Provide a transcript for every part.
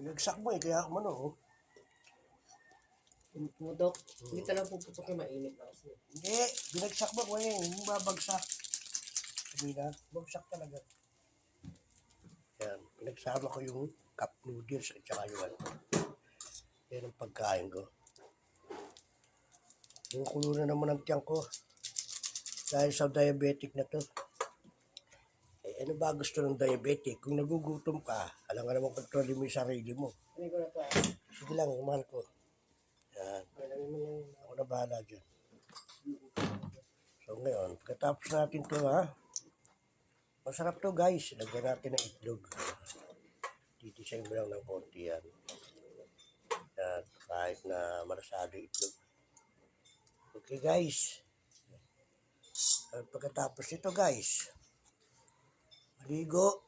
Binagsak mo eh, kaya umano oh. Pumutok. Hindi talaga puputok yung mainit na kasi. Hindi, binagsak mo ko eh, hindi babagsak. Sabi na, bagsak talaga. Yan, pinagsama ko yung cup noodles at saka yung ano. Yan ang pagkain ko. Yung kulo na naman ang tiyan ko. Dahil sa diabetic na to. Eh, ano ba gusto ng diabetic? Kung nagugutom ka, alam ka naman kontrolin mo yung sarili mo. Ano ko na to. Sige lang, mahal ko. Yan. Ako na bahala dyan. So ngayon, pagkatapos natin to ha, masarap to guys. Lagyan natin ng itlog. Titisay mo lang ng konti yan. Yan, kahit na marasado yung itlog. Okay guys. At pagkatapos nito guys, maligo.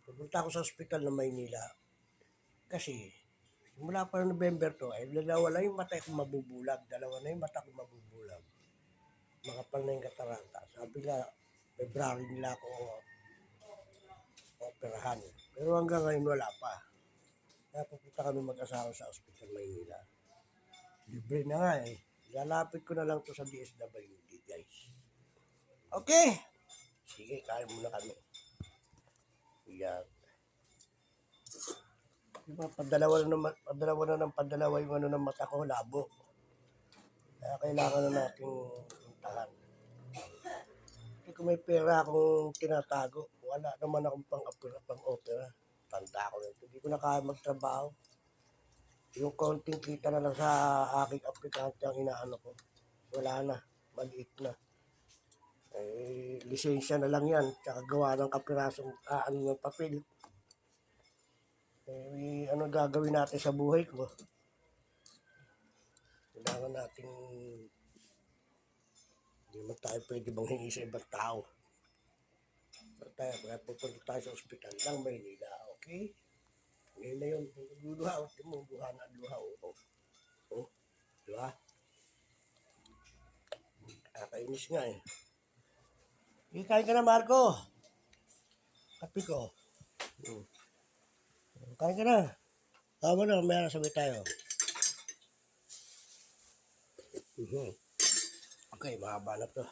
Pupunta ako sa ospital ng Maynila. Kasi, Simula pa ng November to, ay dalawa lang yung mata ko mabubulag. Dalawa na yung mata ko mabubulag. Makapal na yung katarata. Sabi nga, February nila ako operahan. Pero hanggang ngayon wala pa. Kaya pupunta kami mag-asawa sa Hospital Maynila. Libre na nga eh. Lalapit ko na lang to sa DSWD guys. Okay. Sige, kain muna kami. Yan. Diba, padalawa na naman, padalawa na ng padalawa yung ano ng mata ko, labo. Kaya kailangan na nating puntahan. Hindi ko may pera akong tinatago. Wala naman akong pang opera, pang opera. Tanda ko na ito. Hindi ko na kaya magtrabaho. Yung konting kita na lang sa aking aplikante ang inaano ko. Wala na. Maliit na. Eh, lisensya na lang yan. Tsaka gawa ng kapirasong ah, ano ng papel. Eh, ano gagawin natin sa buhay ko? Kailangan natin hindi man tayo pwede bang hingi sa ibang tao. So, tayo, kaya pupunta tayo sa ospital ng Maynila, okay? Ngayon na yun, luluha, o, mo, buha na, luha, o. O, o di ba? Nga eh. Sige, kain ka na, Marco. Kapi ko. Hmm. Kain ka na. Tama na, may sabay tayo. Mhm. Okay, mahaba na to.